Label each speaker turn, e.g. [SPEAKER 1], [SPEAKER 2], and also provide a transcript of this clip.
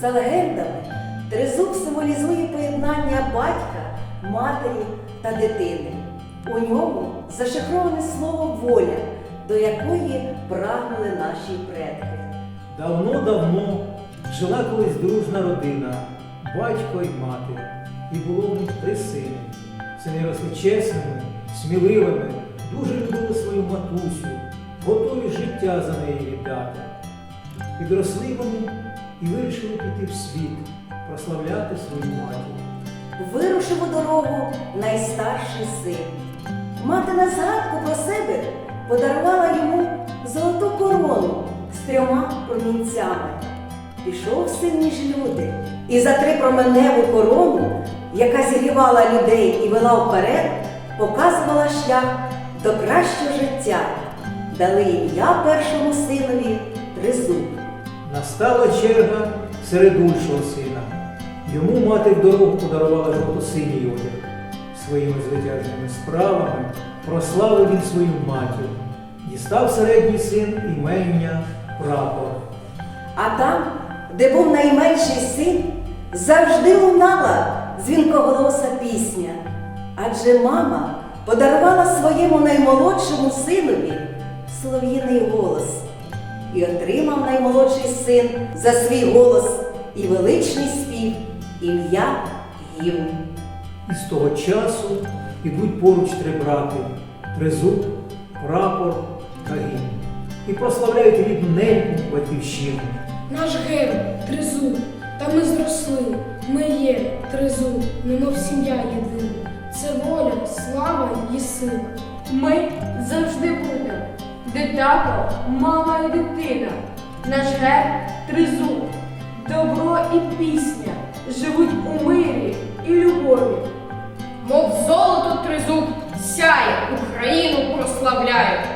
[SPEAKER 1] За легендами, тризуб символізує поєднання батька, матері та дитини. У ньому зашифроване слово воля, до якої прагнули наші предки.
[SPEAKER 2] Давно-давно жила колись дружна родина, батько і мати, і було в них три сини. Сини росли чесними, сміливими, дуже любили свою матусю, готові життя за неї віддати. Підросли вони і вирішили піти в світ, прославляти свою матір.
[SPEAKER 1] Вирушив у дорогу найстарший син. Мати на згадку про себе подарувала йому золоту корону з трьома промінцями. Пішов син між люди, і за три променеву корону, яка зігрівала людей і вела вперед, показувала шлях до кращого життя. Дали ім'я першому синові.
[SPEAKER 2] Настала черга середульшого сина. Йому мати в дорогу подарувала жовто-синій одяг. Своїми звитяжними справами прославив він свою матір. Дістав середній син імення прапор.
[SPEAKER 1] А там, де був найменший син, завжди лунала дзвінкоголоса пісня. Адже мама подарувала своєму наймолодшому синові солов'їний голос. І отримав наймолодший син за свій голос і величний спів, ім'я гімн.
[SPEAKER 2] І з того часу ідуть поруч три брати тризуб, прапор та гімн. І прославляють рідну неньку батьківщину.
[SPEAKER 3] Наш герб тризуб, та ми зросли. Ми є тризуб, немов сім'я єдина. Це воля, слава і сила.
[SPEAKER 4] Ми завжди будемо, де мама і дитина. Наш герб тризуб, добро і пісня живуть у мирі і любові.
[SPEAKER 5] Мов золото тризуб сяє, Україну прославляє.